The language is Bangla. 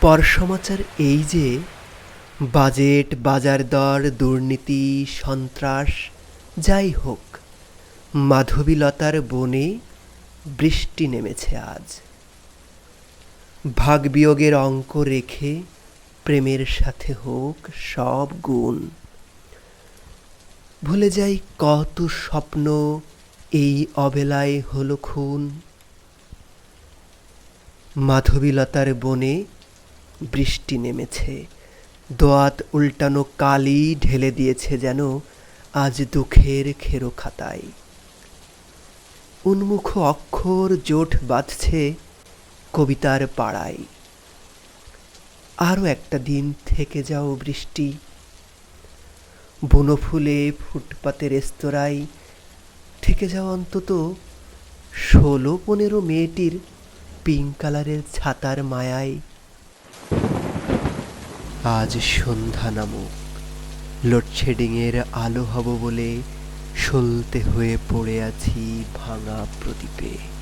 পর সমাচার এই যে, বাজেট বাজার দর দুর্নীতি, সন্ত্রাস, যাই হোক, মাধবীলতার বনে বৃষ্টি নেমেছে আজ। ভাগ বিয়োগের অঙ্ক রেখে প্রেমের সাথে হোক সব গুণ। ভুলে যাই কত স্বপ্ন, এই অবেলায় হলো খুন। মাধবীলতার বনে বৃষ্টি নেমেছে। দোয়াত উল্টানো কালি ঢেলে দিয়েছে যেন আজ দুঃখের খেরো খাতায়। উন্মুখ অক্ষর জোট বাঁধছে কবিতার পাড়ায়। আরও একটা দিন থেকে যাও বৃষ্টি। বুনো ফুলে ফুটপাতে রেস্তোরাঁয় থেকে যাও অন্তত ষোলো পনেরো মেয়েটির পিঙ্ক কালারের ছাতার মায়ায়। আজ সন্ধ্যা নামুক। লোডশেডিংয়ের আলো হব বলে সলতে হয়ে পড়ে আছি ভাঙা প্রদীপে।